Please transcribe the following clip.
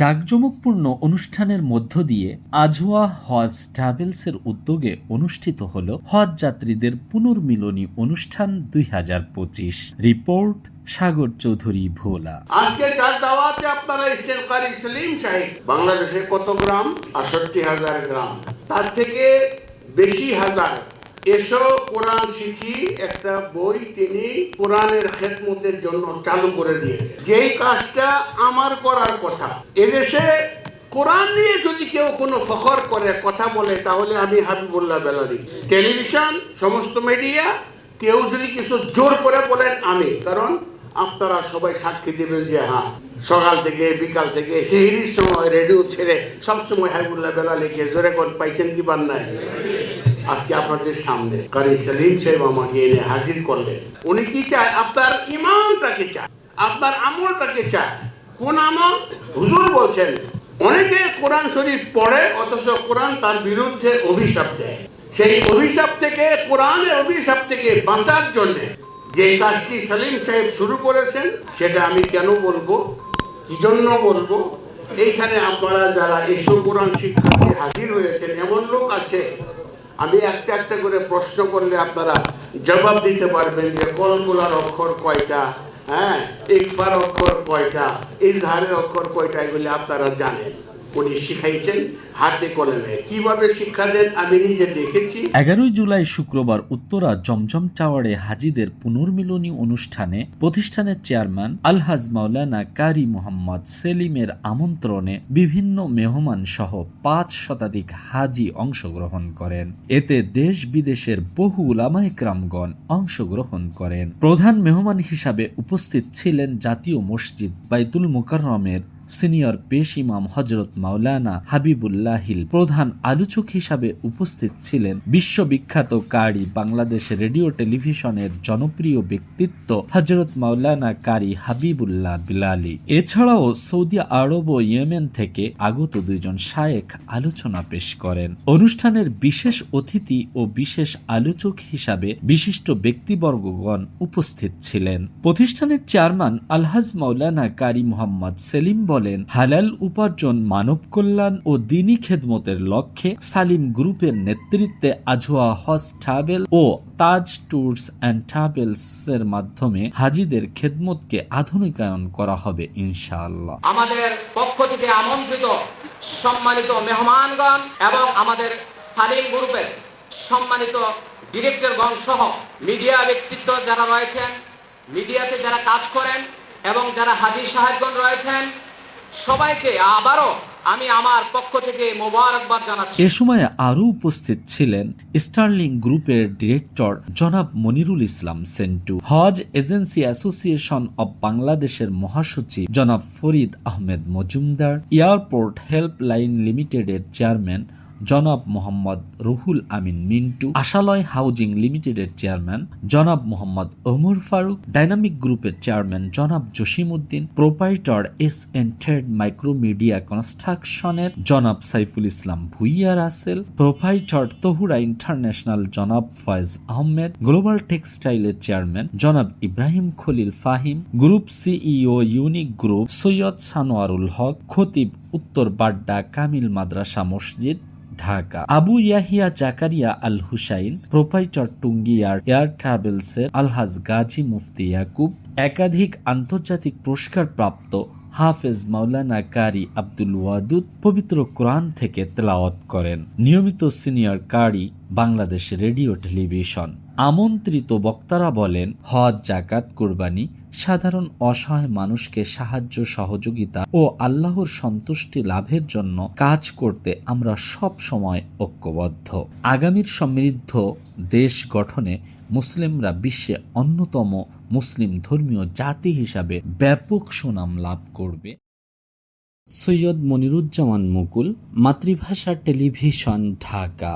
জাঁকজমকপূর্ণ অনুষ্ঠানের মধ্য দিয়ে আজওয়া হজ ট্রাভেলসের উদ্যোগে অনুষ্ঠিত হল হজ যাত্রীদের পুনর্মিলনী অনুষ্ঠান দুই হাজার পঁচিশ। রিপোর্ট সাগর চৌধুরী ভোলা। আজকে যার দাওয়াতে আপনারা এসছেন কারি সেলিম সাহেব। বাংলাদেশে কত গ্রাম? আষট্টি হাজার গ্রাম। তার থেকে বেশি হাজার এসো, কোরআন শিখি, একটা বই তিনি কোরআনের খেদমতের জন্য চালু করে দিয়েছে। যেই কাজটা আমার করার কথা, এদেশে কোরআন নিয়ে যদি কেউ কোনো ফখর করে, কথা বলে, তাহলে আমি হাবিবুল্লাহ বেলালি। টেলিভিশন, সমস্ত মিডিয়া, কেউ যদি কিছু জোর করে বলেন আমি, কারণ আপনারা সবাই সাক্ষী দেবেন যে হ্যাঁ সকাল থেকে, বিকাল থেকে সেহরির সময় রেডিও ছেড়ে সবসময় হাবিবুল্লাহ বেলা লিখে জোরে কোন পাইছেন কি পান নাই? আজকে আপনাদের সামনে কারি সেলিম সাহেব আমাকে এনে হাজির করলেন। উনি কি চায়? আপনার ইমানটাকে চায়, আপনার আমলটাকে চায়। কোন আমল? হুজুর বলছেন, অনেকে কোরআন শরীফ পড়ে, অথচ কোরআন তার বিরুদ্ধে অভিশাপ দেয়। সেই অভিশাপ থেকে, কোরআনের অভিশাপ থেকে বাঁচার জন্য যে কাজটি সালিম সাহেব শুরু করেছেন, সেটা আমি কেন বলব? কি জন্য বলব? এইখানে আপনারা যারা এসব কোরআন শিক্ষার্থী হাজির হয়েছেন, এমন লোক আছে আমি একটা একটা করে প্রশ্ন করলে আপনারা জবাব দিতে পারবেন যে কলমুলার অক্ষর কয়টা? হ্যাঁ একবার অক্ষর কয়টা? এই ধারের অক্ষর কয়টা এগুলি আপনারা জানেন। উনি শিখাইছেন, হাতে কলমে। কীভাবে শিক্ষা দেন, আমি নিজে দেখেছি। এগারোই জুলাই শুক্রবার উত্তরা জমজম হাজিদের পুনর্মিলনী অনুষ্ঠানে প্রতিষ্ঠানের চেয়ারম্যান আলহাজ মাওলানা কারি মোহাম্মদ সেলিমের আমন্ত্রণে বিভিন্ন মেহমান সহ পাঁচ শতাধিক হাজি অংশগ্রহণ করেন। এতে দেশ বিদেশের বহু উলামাইকরামগণ অংশগ্রহণ করেন। প্রধান মেহমান হিসাবে উপস্থিত ছিলেন জাতীয় মসজিদ বাইতুল মুকাররমের সিনিয়র পেশ ইমাম হজরত মাওলানা হাবিবুল্লাহিল প্রধান আলোচক হিসাবে উপস্থিত ছিলেন। বিশ্ববিখ্যাত কারি বাংলাদেশ রেডিও টেলিভিশনের জনপ্রিয় ব্যক্তিত্ব হজরত মাওলানা কারি হাবিবুল্লাহ বিলালি। এছাড়াও সৌদি আরব ও ইয়েমেন থেকে আগত দুইজন শায়েখ আলোচনা পেশ করেন। অনুষ্ঠানের বিশেষ অতিথি ও বিশেষ আলোচক হিসাবে বিশিষ্ট ব্যক্তিবর্গগণ উপস্থিত ছিলেন। প্রতিষ্ঠানের চেয়ারম্যান আলহাজ মাওলানা কারি মোহাম্মদ সেলিম বলেন, হালাল উপার্জন মানব কল্যাণ ও দিনী খেদমতের লক্ষ্যে সালিম গ্রুপের নেতৃত্বে আজোয়া হজ ট্রাভেল ও তাজ ট্যুরস অ্যান্ড ট্রাভেলস এর মাধ্যমে হাজিদের খেদমতকে আধুনিকায়ন করা হবে, ইনশাআল্লাহ। আমাদের পক্ষ থেকে আমন্ত্রিত, সম্মানিত মেহমানগণ এবং আমাদের সালিম গ্রুপের সম্মানিত ডিরেক্টরগণ সহ মিডিয়া ব্যক্তিত্ব যারা রয়েছেন, মিডিয়াতে যারা কাজ করেন এবং যারা হাজির সাহেবগণ রয়েছেন সবাইকে আবারও আমি আমার পক্ষ থেকে মোবারকবাদ জানাচ্ছি। এ সময় আরও উপস্থিত ছিলেন স্টার্লিং গ্রুপের ডিরেক্টর জনাব Monirul Islam Sentu, Hajj agency association of বাংলাদেশের মহাসচিব জনাব ফরিদ আহমেদ মজুমদার, এয়ারপোর্ট হেল্পলাইন লিমিটেডের চেয়ারম্যান জনাব মোহাম্মদ রুহুল আমিন মিন্টু, আশালয় হাউজিং লিমিটেডের চেয়ারম্যান জনাব মোহাম্মদ ওমর ফারুক, ডাইনামিক গ্রুপের চেয়ারম্যান জনাব Jasim Uddin, proprietor S N trade micromedia কনস্ট্রাকশনের জনাব সাইফুল ইসলাম ভুইয়া রাসেল, প্রোপাইটর তহুরা ইন্টারন্যাশনাল জনাব ফয়েজ আহমেদ, গ্লোবাল টেক্সটাইলের চেয়ারম্যান জনাব Ibrahim Khalil Fahim, group CEO unique group Syed Sanowarul Haq, খতিব উত্তর বাড্ডা কামিল মাদ্রাসা মসজিদ ঢাকা। আবু ইয়াহিয়া জাকারিয়া আল হুসাইন প্রোপাইটর টুঙ্গিয়ার এয়ার ট্রাভেলসের আলহাজ গাজী মুফতি ইয়াকুব, একাধিক আন্তর্জাতিক পুরস্কার প্রাপ্ত হাফেজ মাওলানা কারি আব্দুল ওয়াদুদ পবিত্র কোরআন থেকে তেলাওয়াত করেন। নিয়মিত সিনিয়র কারি বাংলাদেশ রেডিও টেলিভিশন। আমন্ত্রিত বক্তারা বলেন, হজ জাকাত কোরবানি সাধারণ অসহায় মানুষকে সাহায্য, সহযোগিতা ও আল্লাহর সন্তুষ্টি লাভের জন্য কাজ করতে আমরা সব সময় ঐক্যবদ্ধ। আগামীর সমৃদ্ধ দেশ গঠনে মুসলিমরা বিশ্বে অন্যতম মুসলিম ধর্মীয় জাতি হিসাবে ব্যাপক সুনাম লাভ করবে। সৈয়দ মনিরুজ্জামান মুকুল মাতৃভাষা টেলিভিশন ঢাকা।